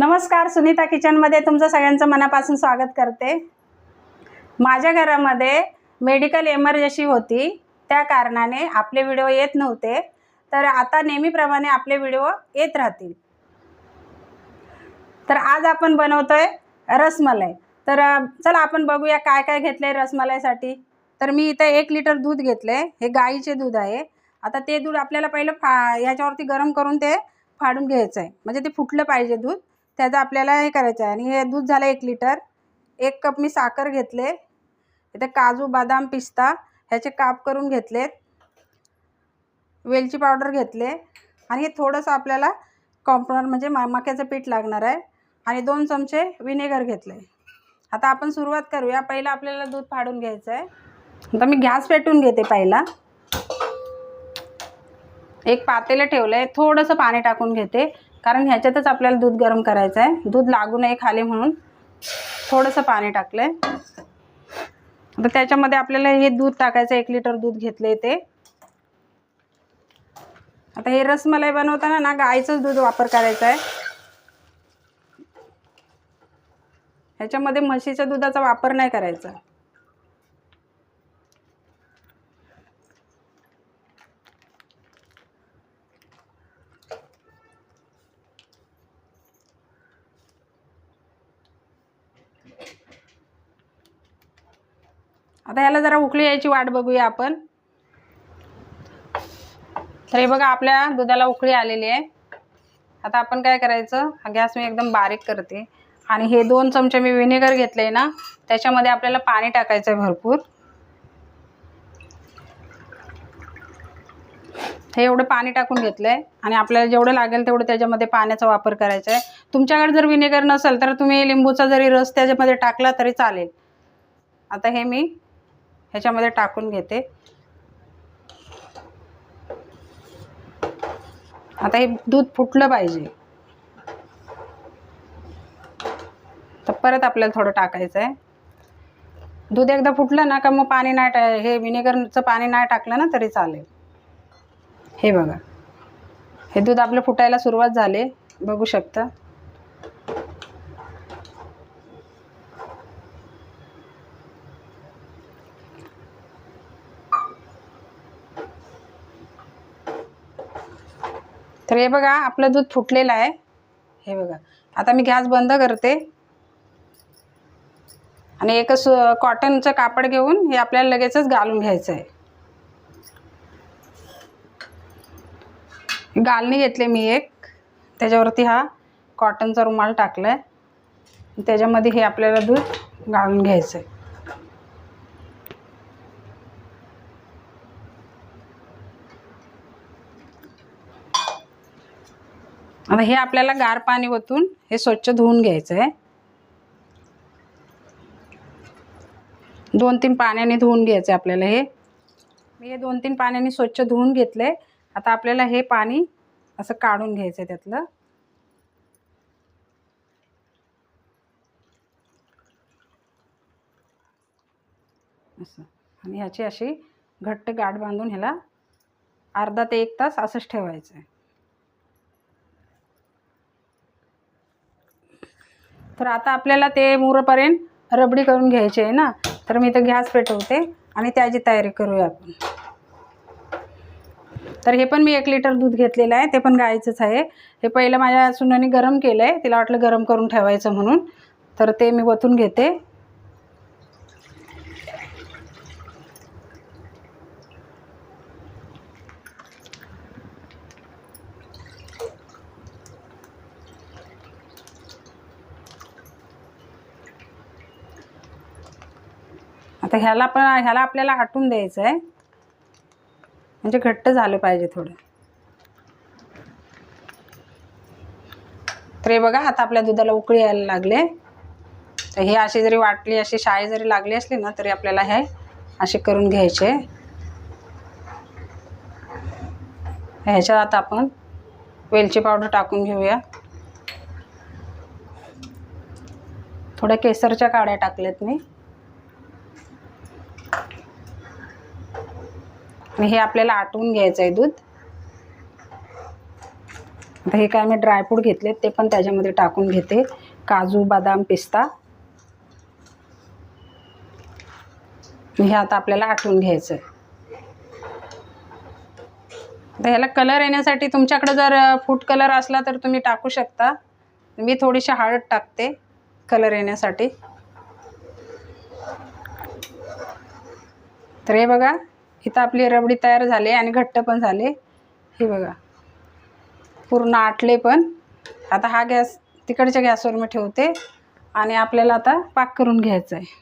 नमस्कार सुनीता किचनमध्ये तुमचं सगळ्यांचं मनापासून स्वागत करते. माझ्या घरामध्ये मेडिकल एमर्जन्सी होती. त्या कारणाने आपले व्हिडिओ येत नव्हते. तर आता नेहमीप्रमाणे आपले व्हिडिओ येत राहतील. तर आज आपण बनवतो आहे रसमलाई. तर चला आपण बघूया काय काय घेतलं आहे रसमलाईसाठी. तर मी इथं एक लिटर दूध घेतलं आहे हे गाईचे दूध आहे. आता ते दूध आपल्याला पहिलं फा ह्याच्यावरती गरम करून ते फाडून घ्यायचं आहे म्हणजे ते फुटलं पाहिजे दूध. त्याचं आपल्याला हे करायचं आहे. आणि हे दूध झालं एक लिटर. एक कप मी साखर घेतले. इथे काजू बदाम पिस्ता ह्याचे काप करून घेतलेत. वेलची पावडर घेतले. आणि हे थोडंसं आपल्याला कॉम्पनर म्हणजे म मक्याचं पीठ लागणार आहे. आणि दोन चमचे विनेगर घेतले. आता आपण सुरुवात करूया. पहिलं आपल्याला दूध फाडून घ्यायचं आहे. आता मी गॅस पेटून घेते पहिला. एक पातेलं ठेवलं आहे थोडंसं पाणी टाकून घेते. कारण ह्याच्यातच आपल्याला दूध गरम करायचं आहे दूध लागू नये खाली म्हणून थोडंसं पाणी टाकलं आहे तर त्याच्यामध्ये आपल्याला हे दूध टाकायचं एक लिटर दूध घेतले ते. आता हे रसमलाई बनवताना ना गाईचंच दूध वापर करायचा आहे ह्याच्यामध्ये म्हशीच्या दुधाचा वापर नाही करायचा. आता याला जरा उकळी यायची वाट बघूया आपण. तर हे बघा आपल्या दुधाला उकळी आलेली आहे. आता आपण काय करायचं हा गॅस मी एकदम बारीक करते. आणि हे दोन चमचे मी विनेगर घेतले ना त्याच्यामध्ये आपल्याला पाणी टाकायचं आहे भरपूर. हे एवढं पाणी टाकून घेतलं आहे आणि आपल्याला जेवढं लागेल तेवढं त्याच्यामध्ये पाण्याचा वापर करायचा आहे तुमच्याकडे जर विनेगर नसेल तर तुम्ही लिंबूचा जरी रस त्याच्यामध्ये टाकला तरी चालेल. आता हे मी ह्याच्यामध्ये टाकून घेते. आता हे दूध फुटलं पाहिजे. तर परत आपल्याला थोडं टाकायचं आहे दूध एकदा फुटलं ना का मग पाणी नाही टा हे विनेगरचं पाणी नाही टाकलं ना तरी चालेल. हे बघा. हे दूध आपलं फुटायला सुरुवात झाली. बघू शकता. तर हे बघा आपलं दूध फुटलेलं आहे. हे बघा. आता मी गॅस बंद करते. आणि एक सु कॉटनचं कापड घेऊन हे आपल्याला लगेचच घालून घ्यायचं आहे. गालणी घेतले मी एक. त्याच्यावरती हा कॉटनचा रुमाल टाकला आहे त्याच्यामध्ये हे आपल्याला दूध गाळून घ्यायचं आहे आता हे आपल्याला गार पाणी ओतून हे स्वच्छ धुवून घ्यायचं आहे दोन तीन पाण्याने धुवून घ्यायचं आहे आपल्याला हे. मी हे दोन तीन पाण्याने स्वच्छ धुवून घेतलं आहे आता आपल्याला हे पाणी असं काढून घ्यायचं आहे त्यातलं. असं. आणि ह्याची अशी घट्ट गाठ बांधून ह्याला अर्धा ते एक तास असंच ठेवायचं आहे तर आता आपल्याला ते मुरपर्यंत रबडी करून घ्यायची आहे ना तर मी इथं गॅस पेटवते आणि त्याची तयारी करूया आपण. तर हे पण मी एक लिटर दूध घेतलेलं आहे ते पण गायचंच आहे. हे पहिलं माझ्या सुनाने गरम केलं आहे तिला वाटलं गरम करून ठेवायचं म्हणून. तर ते मी वतून घेते. आता ह्याला पण ह्याला आपल्याला आटून द्यायचं आहे. म्हणजे घट्ट झालं पाहिजे थोडं. तर हे बघा आता आपल्या दुधाला उकळी यायला लागले. तर हे अशी जरी वाटली अशी शाई जरी लागली असली ना तरी आपल्याला हे असे करून घ्यायचे. ह्याच्यात आता आपण वेलची पावडर टाकून घेऊया. थोड्या केसरच्या काड्या टाकल्यात मी. हे आपल्याला आटवून घ्यायचं आहे दूध. आता हे काय मी ड्रायफ्रूट घेतले ते पण त्याच्यामध्ये टाकून घेते. काजू बदाम पिस्ता. हे आता आपल्याला आटवून घ्यायचं आहे तर ह्याला कलर येण्यासाठी तुमच्याकडे जर फूड कलर असला तर तुम्ही टाकू शकता. मी थोडीशी हळद टाकते कलर येण्यासाठी. तर हे बघा. इथं आपली रबडी तयार झाली आणि घट्ट पण झाले. हे बघा. पूर्ण आटले पण. आता हा गॅस तिकडच्या गॅसवर मी ठेवते. आणि आपल्याला आता पाक करून घ्यायचा आहे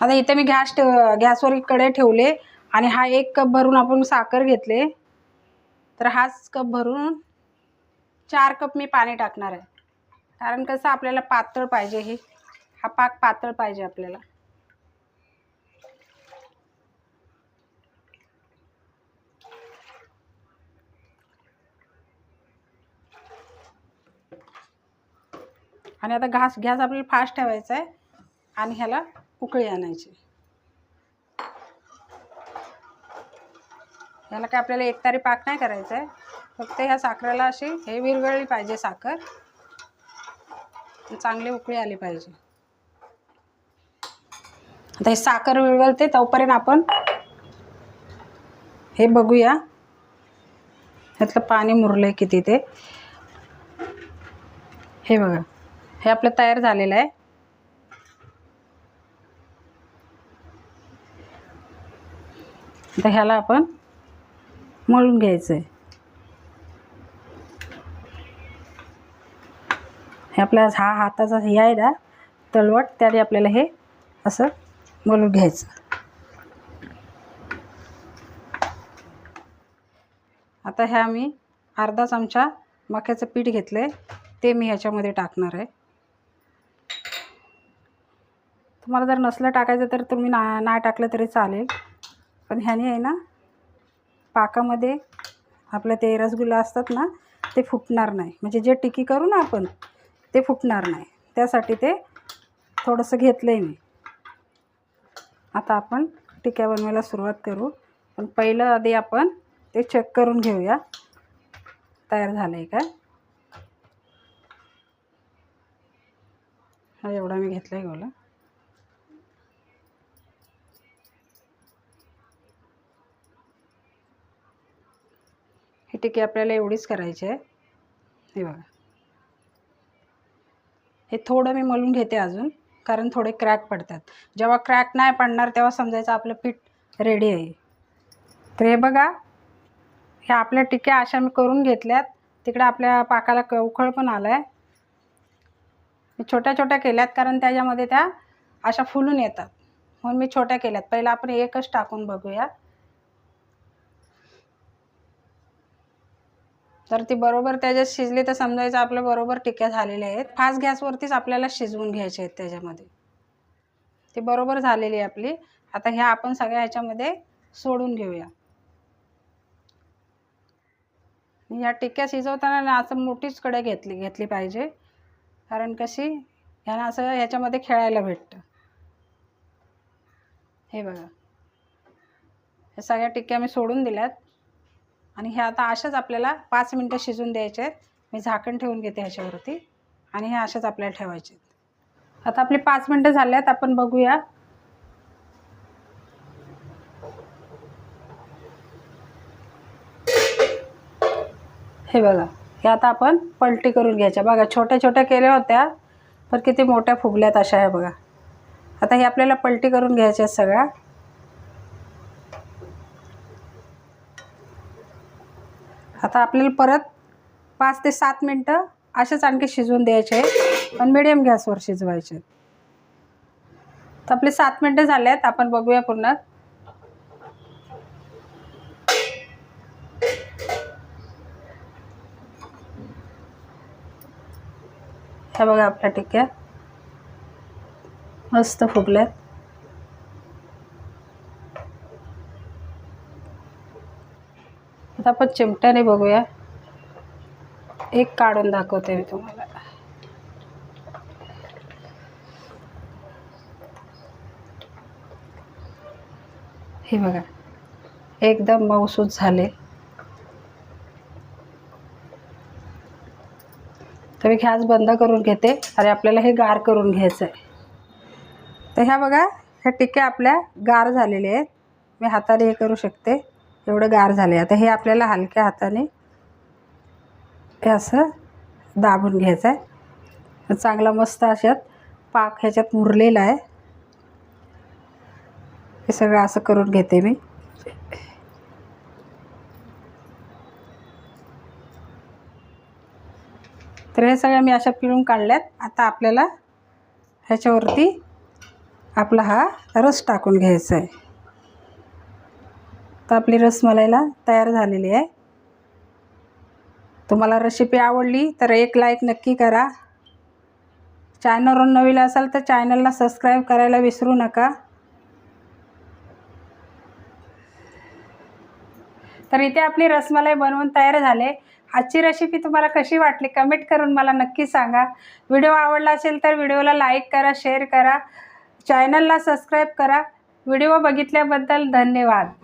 आता इथे मी गॅस ठेव गॅसवर इकडे ठेवले. आणि हा एक कप भरून आपण साखर घेतले. तर हाच कप भरून चार कप मी पाणी टाकणार आहे. कारण कसं आपल्याला पातळ पाहिजे हे. हा पाक पातळ पाहिजे आपल्याला. आणि आता घास घ्यास आपल्याला फास्ट ठेवायचा आहे आणि ह्याला उकळी आणायची. ह्याला काय आपल्याला एकतारी पाक नाही करायचा आहे. फक्त ह्या साखरेला अशी हे विरघळली पाहिजे साखर. चांगली उकळी आली पाहिजे. आता हे साखर विरघळते तोपर्यंत आपण हे बघूया. ह्यातलं पाणी मुरलं आहे किती ते. हे बघा. हे आपलं तयार झालेलं आहे. तर ह्याला आपण मळून घ्यायचं आहे हे आपल्या हा हाताचा हे आहे ना तळवट त्याने आपल्याला हे असं मळून घ्यायचं. आता ह्या मी अर्धा चमचा मक्याचं पीठ घेतलं आहे ते मी ह्याच्यामध्ये टाकणार आहे. तुम्हाला जर नसलं टाकायचं तर तुम्ही ना नाही टाकलं तरी चालेल. पण ह्याने आहे ना पाकामध्ये आपलं ते रसगुल्ला असतात ना ते फुटणार नाही. म्हणजे जे टिकी करू ना आपण ते फुटणार नाही. त्यासाठी ते थोडंसं घेतलं आहे मी. आता आपण टिक्या बनवायला सुरुवात करू. पण पहिलं आधी आपण ते चेक करून घेऊया. तयार झालं आहे का? हा एवढा मी घेतला आहे गोला ही टिकी आपल्याला एवढीच करायची आहे. हे बघा. हे थोडं मी मलून घेते अजून कारण थोडे क्रॅक पडतात. जेव्हा क्रॅक नाही पडणार तेव्हा समजायचं आपलं पीठ रेडी आहे. तर हे बघा ह्या आपल्या टिक्या अशा मी करून घेतल्यात. तिकडे आपल्या पाकाला क उखळ पण आला आहे मी छोट्या छोट्या केल्यात कारण त्याच्यामध्ये त्या अशा फुलून येतात. म्हणून मी छोट्या केल्यात. पहिला आपण एकच टाकून बघूया. तर ती बरोबर त्याच्यात शिजली तर समजायचं आपलं बरोबर टिक्या झालेल्या आहेत. फास्ट गॅसवरतीच आपल्याला शिजवून घ्यायचे आहेत त्याच्यामध्ये. ती बरोबर झालेली आहे आपली. आता ह्या आपण सगळ्या ह्याच्यामध्ये सोडून घेऊया. ह्या टिक्या शिजवताना असं मोठीच कडे घेतली घेतली पाहिजे. कारण कशी? ह्याला असं ह्याच्यामध्ये खेळायला भेटतं. हे बघा. ह्या सगळ्या टिक्क्या मी सोडून दिल्यात. आणि हे आता अशाच आपल्याला पाच मिनटं शिजून द्यायचे आहेत. मी झाकण ठेवून घेते ह्याच्यावरती. आणि हे अशाच आपल्याला ठेवायचे आहेत. आता आपली पाच मिनटं झाले आहेत आपण बघूया. हे बघा हे आता आपण पलटी करून घ्यायच्या. बघा छोट्या छोट्या केल्या होत्या पण किती मोठ्या फुगल्यात अशा आहे बघा. आता हे आपल्याला पलटी करून घ्यायच्या आहेत सगळ्या. आता आपल्याला परत पाच ते सात मिनटं असेच आणखी शिजवून द्यायचे आहेत. पण मिडियम गॅसवर शिजवायचे आहेत. तर आपले सात मिनटं झाले आहेत आपण बघूया पूर्ण. ह्या बघा आपल्या टिक्या. मस्त फुगल्यात. आता आपण चिमट्याने बघूया. एक काढून दाखवते मी तुम्हाला. हे बघा. एकदम मऊसूत झाले. तर मी गॅस बंद करून घेते. आणि आपल्याला हे गार करून घ्यायचं आहे तर ह्या बघा ह्या टिक्या आपल्या गार झालेल्या आहेत. मी हाताने हे करू शकते. एवढं गार झाले आता हे आपल्याला हलक्या हाताने हे असं दाबून घ्यायचं आहे चांगला मस्त अशात पाक ह्याच्यात मुरलेला आहे. हे सगळं असं करून घेते मी. तर हे सगळ्या मी अशा पिळून काढल्यात. आता आपल्याला ह्याच्यावरती आपला हा रस टाकून घ्यायचा आहे तर आपली रसमलाईला तयार झालेली आहे. तुम्हाला रेसिपी आवडली तर एक लाईक नक्की करा. चॅनलवर नवीन असाल तर चॅनलला सबस्क्राईब करायला विसरू नका. तर इथे आपली रसमलाई बनवून तयार झाले. आजची रेसिपी तुम्हाला कशी वाटली कमेंट करून मला नक्की सांगा. व्हिडिओ आवडला असेल तर व्हिडिओला लाईक करा शेअर करा. चॅनलला सबस्क्राईब करा. व्हिडिओ बघितल्याबद्दल धन्यवाद.